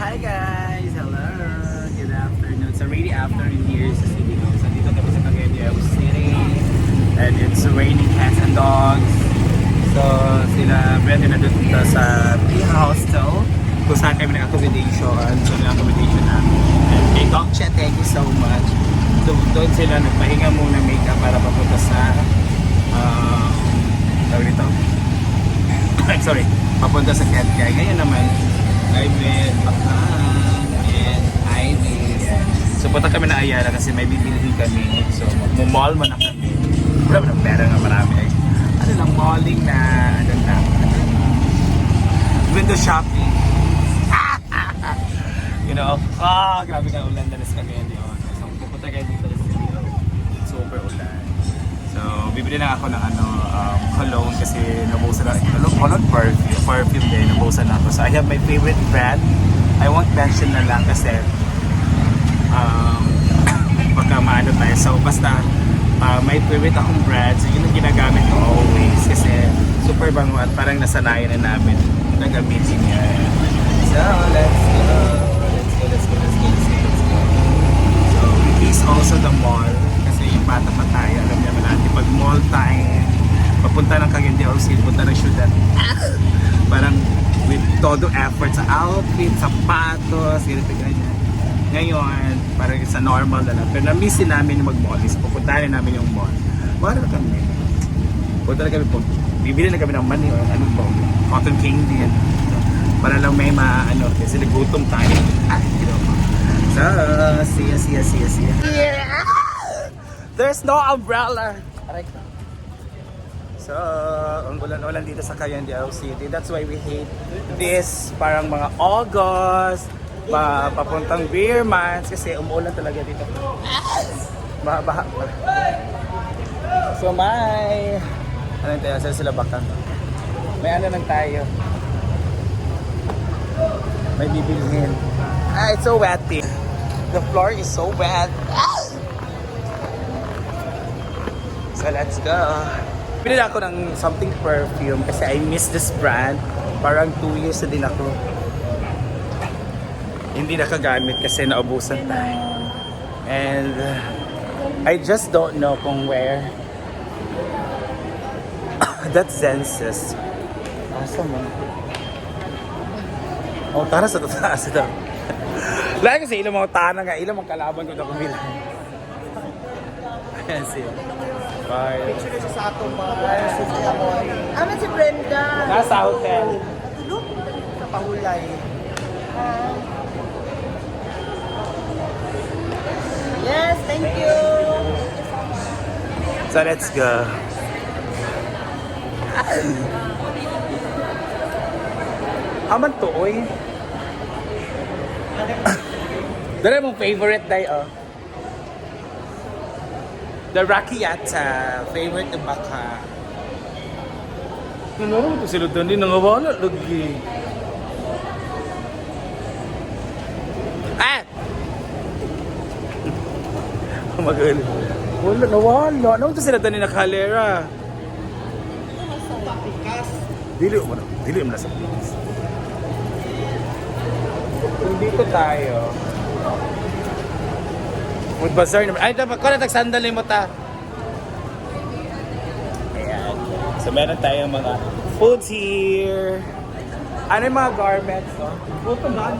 Hi guys! Hello! Good afternoon. It's already afternoon here sa City Hall. So dito kami sa Cagayan City. And it's raining cats and dogs. So sila Brenda na doon sa Hostel kung saan kami nag-accommodation. So nag-accommodation namin. And kay Doc Chet, thank you so much. So doon sila nagpahinga muna makeup para papunta sa um, tawag dito? Sorry, papunta sa Cat Guy. Ngayon naman, I met Akang and Ivy. So punta kami na Ayala kasi may bibilihin kami. So mag-mall mo na kami. Wala mo ng pera nga marami. Ano lang, malling na, ano na, window shopping. you know, ah, grabe ka ulan na kami yun. So pupunta kayo dito sa. Super ulan. So, bibili lang ako ng ano, um, cologne kasi nabusan na, cologne, cologne perfume, perfume din, nabusan na ako. So, I have my favorite brand. I won't mention na lang kasi um, pagka maano tayo. So, basta uh, may favorite akong brand. So, yun ang ginagamit ko always kasi super bango at parang nasanayan na namin na gamitin niya. So, let's go. Let's go, let's go, let's go, let's go. So, it also the mall. Bata pa tayo, alam niya malati. Pag mall time, papunta ng Cagayan de Oro, punta ng syudad. Parang with todo effort sa outfit, sapatos, ganito ganyan. Ngayon, parang sa normal na lang. Pero na-miss din namin yung mag-mall. So, pupuntahan na namin yung mall. Wala kami. Punta na kami po. Bibili na kami ng money or anong ba? Cotton candy. Yan. Para lang may ma, ano, kasi nagutom tayo. Ah, you know. So, siya, siya, siya, siya. There's no umbrella. Aray ko. So, ang ulan-ulan dito sa Cagayan de Oro City. That's why we hate this. Parang mga August, pa, papuntang beer months kasi umuulan talaga dito. Pa. So, may... Ano tayo? Saan sila bakang? May ano lang tayo. May bibilhin. Ah, it's so wetty. The floor is so wet. So let's go. Pinili ako ng something perfume kasi I miss this brand. Parang 2 years na din ako. Hindi nakagamit kasi naubusan tayo. And I just don't know kung where. That's Zensis. Asa mo? Oh, tara sa taas ito. Lagi kasi ilang mga tanang nga, ilang mga kalaban ko na kumilang. Ayan siya. Bye. Picture siya sa atong mga Suzuya mo. Ano si Brenda? Nasa hotel. Tulog sa pahulay. Yes, thank you. So let's go. Aman to, oy. Dala mong favorite day, oh. The Rakiata, favorite ng baka. Ano ito sila? Hindi nangawala lagi. Ah! Magaling. Wala, nawala. Ano ito sila doon ni nakalera? Dili mo na. Dili mo na sa. Kung dito tayo, Food bazaar naman. Ay, dapat ko na tagsandali mo ta. Ayan. So, meron tayong mga foods here. Ano yung mga garments, no? Puto ba?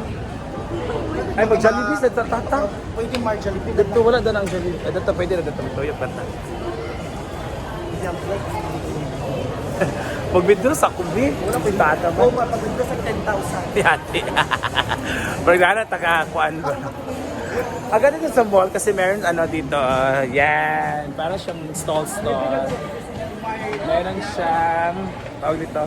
Ay, mag Jollibee sa tatata. Pwede Mar Jollibee. Dito, wala doon ang Jollibee. Ay, dito, pwede na dito. Tuyok banta. Mag-withdraw sa kubi. Wala pa yung tata ba? Oo, mapaganda sa 10,000. Yati. Pagdana, taka-kuan ba? Agad dito sa mall kasi meron ano dito, uh, yan, para siyang stall-stall. Meron siyang, tawag dito,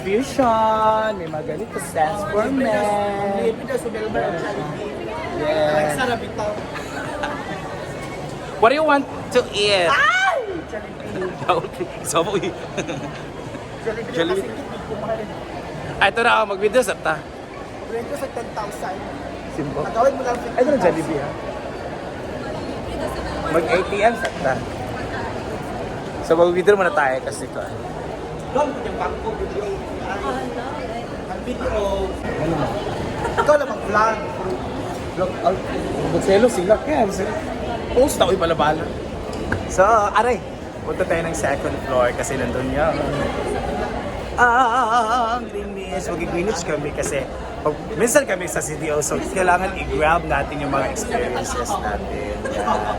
fusion, may mga ganito, sense for men. Libre na sa Belmar at Jollibee. Yeah. Nagsarap ito. What do you want to eat? Ay! Jollibee. uy. Jollibee. Ay, ito na ako, mag-video sa ta. Brenda sa 10,000. Simple. Nagawin mo lang 50,000. Ay, na Jollibee ha. Mag-ATM sa ta. So, mag-withdraw muna tayo kasi ito. ah. Doon, yung bangko, video. Ang video. Ano mo? Ikaw lang mag-vlog. Look, al- magselo sila. Kaya, post na ko balabala. So, aray, punta tayo ng second floor kasi nandun yung ang linis. Mag-greenwich kami kasi pag, minsan kami sa CDO, so kailangan i-grab natin yung mga experiences natin. Yeah.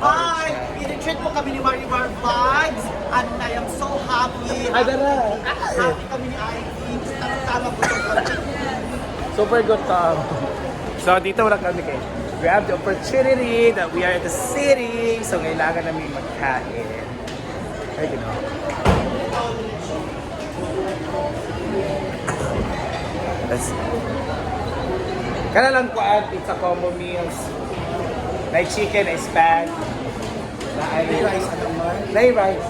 Hi! Pinitreat mo kami ni Marimar Vibes and I am so happy. Ay, dara! Happy kami ni Ivy. Tama ko. Super good Tom. So dito wala kami kay grab the opportunity that we are at the city. So kailangan namin magkain. Ay, you know. Let's Kana lang ko ang pizza combo meals. Na chicken, na spag. Na ano? Na rice.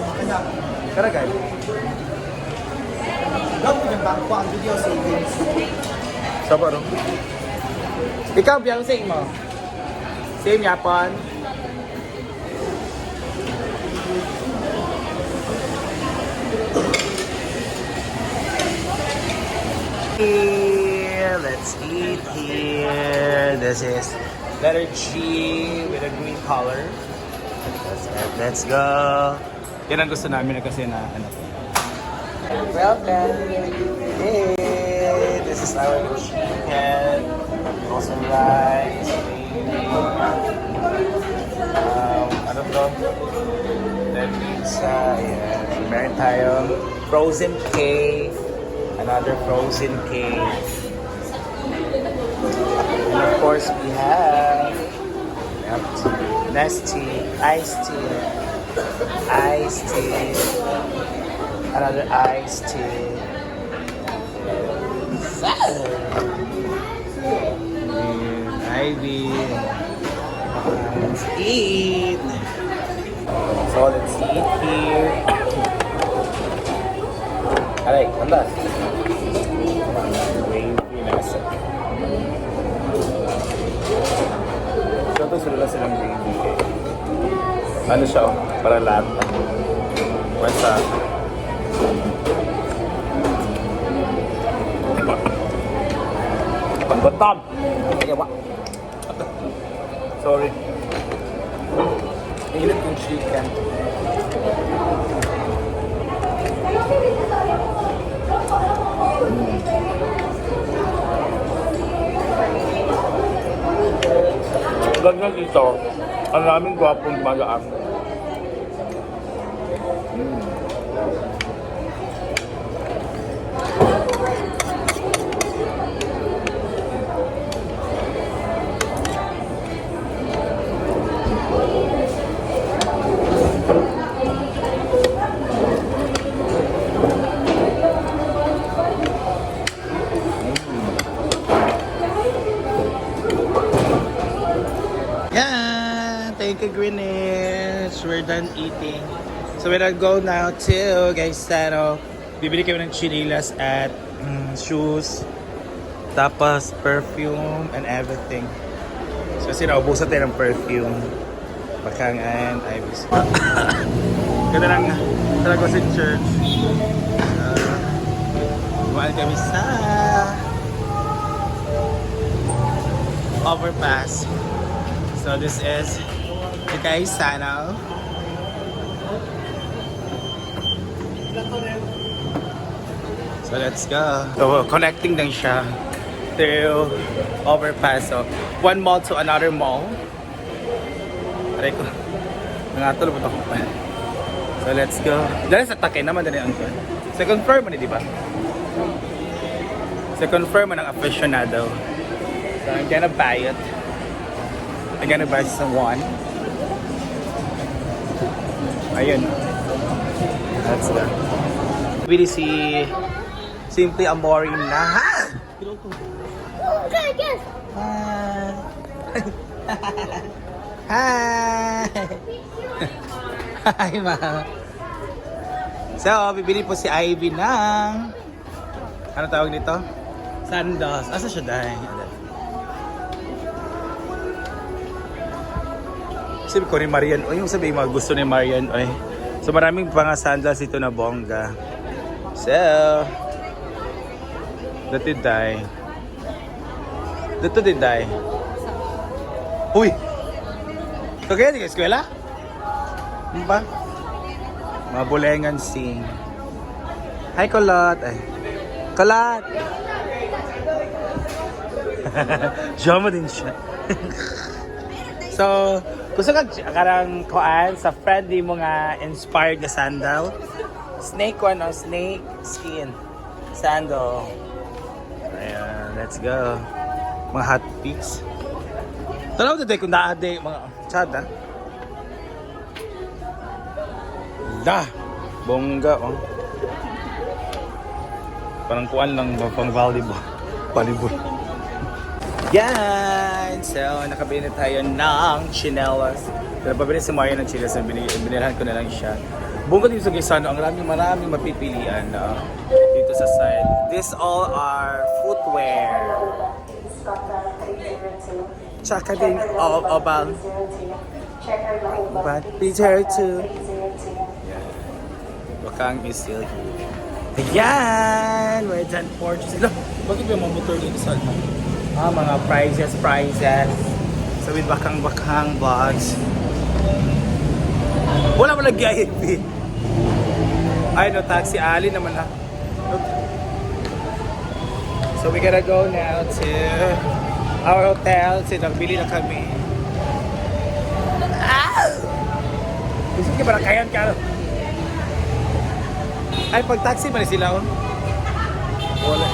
Kana gan. gawin ko yung bangko ang video savings. So, baro. Ikaw, biyang sing mo. Same yapon. Here, let's eat here. This is letter G with a green color. Let's, let's go. Yan ang gusto namin na kasi na ano. Welcome. Hey, this is our chicken. Also rice. Um, ano to? Then pizza. Ayan. Meron tayong frozen cake. Another frozen cake. And of course, we have tea, iced tea, iced tea, another iced tea. And Ivy. Let's eat. So let's eat here. Alay, anda. Gravy silang gravy. Ano siya oh? Para lahat. Basta. Pagbatam! Kaya wa. Sorry. Init yung chicken. Ganyan dito, ang daming gwapong magaan. Yeah, So we're gonna go now to Sano. Bibili kami ng chinilas at mm, shoes. Tapos perfume and everything. So kasi naubusan tayo ng perfume. Bakangan, Ivis. Ganda lang talaga sa church. Uh, Kumain kami sa overpass. So this is the guys So let's go. So connecting lang siya to overpass. So one mall to another mall. Aray ko. Nangatulog ako. So let's go. Dahil sa takay naman dali ang. Sa confirm mo ni di ba? Sa confirm mo ng aficionado. So I'm gonna buy it. I'm gonna buy some one. Ayun. That's that. Really si Simply Amore na. Ha? Okay, guess. Hi. Hi. Hi, ma. So, bibili po si Ivy ng ano tawag nito? Sandals. Asa siya dahil? Sabi ko ni Marian, o yung sabi mga gusto ni Marian, oy. So maraming mga sandals dito na bongga. So, dati dahil. Dito din, Day. Uy! Kagaya di ka eskwela? Ano ba? Mabulengan sing. Hi, Kulot. Ay. Kulot! Siya mo din siya. so, gusto kang karang kuan sa friendly mo nga inspired na sandal. Snake one o snake skin sandal. Ayan, let's go. Mga hot picks. Tanaw na kung naade mga chad ah. Da! Bongga oh. Parang kuan lang pang volleyball. Volleyball. Yan! So, nakabili na tayo ng chinelas. Pero pabili si Mario ng chinelas binilhan ko na lang siya. Bungkot dito sa Quezano, ang maraming maraming mapipilian na dito sa side. These all are footwear. Tsaka din, oh, oh, bang. But Peter too. Bakang is still here. Ayan! We're done for sila. Bakit may mga motor dito sa ano? Ah, mga prizes, prizes. So with bakang-bakang vlogs. Wala mo nag-VIP. Ay, no, taxi Ali naman ha. So we gotta go now to our hotel. So nagbili na kami. Ah! Gusto ka ba kayan ka? Ay, pag taxi ba sila oh? Wala.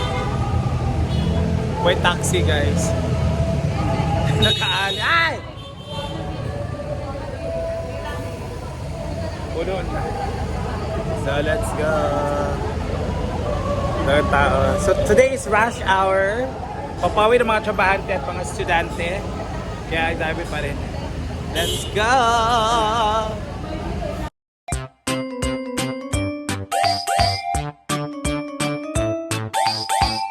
May taxi guys. Nakaali. Ay! Puno na. So let's go. Mga tao. So today is rush hour. Papawi ng mga trabahante at mga estudyante. Kaya dami pa rin. Let's go!